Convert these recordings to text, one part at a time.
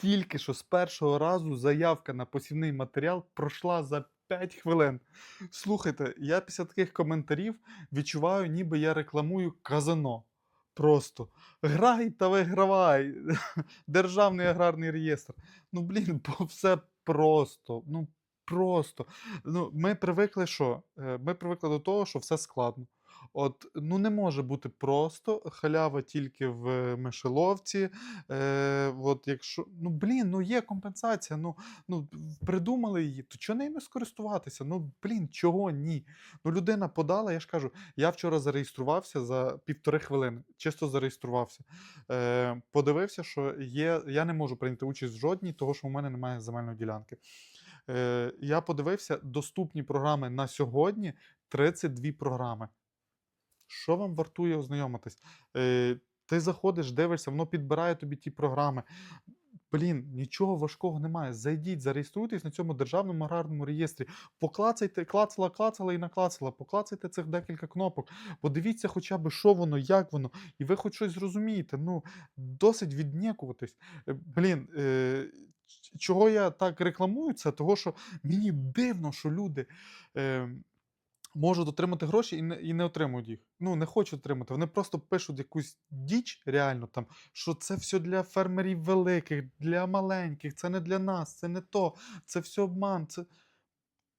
Тільки що з першого разу заявка на посівний матеріал пройшла за 5 хвилин. Слухайте, я після таких коментарів відчуваю, ніби я рекламую казино. Просто грай та вигравай. Державний аграрний реєстр. Ну, блін, бо все просто. Ну, просто. Ну, ми привикли, що? Е, Ми привикли до того, що все складно. От, ну не може бути просто халява тільки в мишеловці. Е, от якщо, ну блін, ну є компенсація. Ну, ну придумали її, то чого нею не скористуватися? Ну блін, чого ні? Ну людина подала, я ж кажу, я вчора зареєструвався за півтори хвилини, чисто зареєструвався. Е, подивився, що є, я не можу прийняти участь в жодній, того що у мене немає земельної ділянки. Е, я подивився доступні програми на сьогодні 32 програми. Що вам вартує ознайомитись? Е, ти заходиш, дивишся, воно підбирає тобі ті програми. Блін, нічого важкого немає. Зайдіть, зареєструйтесь на цьому державному аграрному реєстрі. Поклацайте, клацала, клацала і наклацала. Поклацайте цих декілька кнопок. Подивіться хоча б, що воно, як воно, і ви хоч щось зрозумієте. Ну, досить віднікуватись. Е, Блін, е, чого я так рекламую, це того, що мені дивно, що люди. Е, можуть отримати гроші і не, і не отримують їх. Ну, не хочуть отримати. Вони просто пишуть якусь діч реально там, що це все для фермерів великих, для маленьких, це не для нас, це не то, це все обман. Це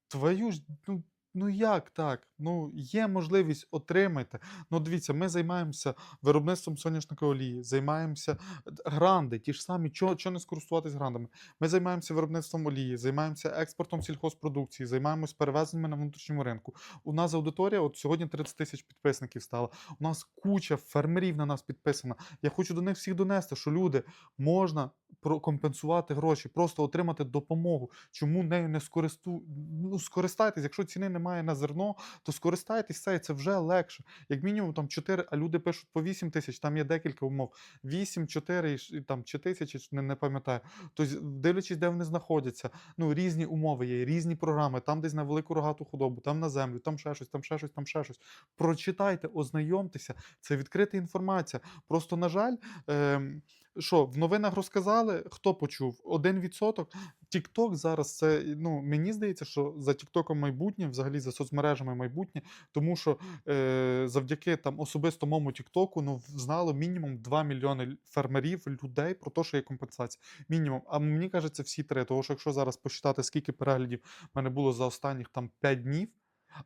твою ж, ну, ну як так? Ну, є можливість отримайте. Ну, дивіться, ми займаємося виробництвом соняшникової олії, займаємося е, гранди, ті ж самі, чого, чого не скористуватись грандами. Ми займаємося виробництвом олії, займаємося експортом сільхозпродукції, займаємося перевезеннями на внутрішньому ринку. У нас аудиторія, от сьогодні 30 тисяч підписників стало. У нас куча фермерів на нас підписана. Я хочу до них всіх донести, що люди можна компенсувати гроші, просто отримати допомогу. Чому нею не скористу... ну, скористайтесь, якщо ціни немає на зерно, то скористайтесь це, і це вже легше. Як мінімум там 4, а люди пишуть по 8 тисяч, там є декілька умов. 8, 4 і там, чи тисячі, не, не пам'ятаю. Тобто, дивлячись, де вони знаходяться, ну, різні умови є, різні програми, там десь на велику рогату худобу, там на землю, там ще щось, там ще щось, там ще щось. Прочитайте, ознайомтеся, це відкрита інформація. Просто, на жаль, ем, що в новинах розказали, хто почув? Один відсоток. Тікток зараз це ну мені здається, що за Тіктоком майбутнє, взагалі за соцмережами майбутнє, тому що е, завдяки там особисто моєму Тіктоку ну знало мінімум 2 мільйони фермерів, людей про те, що є компенсація. Мінімум. А мені кажеться, всі три. Тому що якщо зараз посчитати, скільки переглядів в мене було за останніх там 5 днів.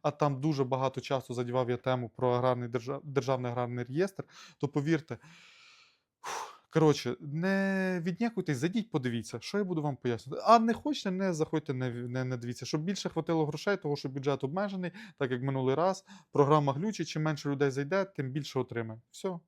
А там дуже багато часу задівав я тему про аграрний держав... державний аграрний реєстр, то повірте, Коротше, не віднякуйтесь, зайдіть, подивіться, що я буду вам пояснювати. А не хочете, не заходьте, не, не, не дивіться. Щоб більше хватило грошей, того що бюджет обмежений, так як минулий раз. Програма глючить, чим менше людей зайде, тим більше отримає. Все.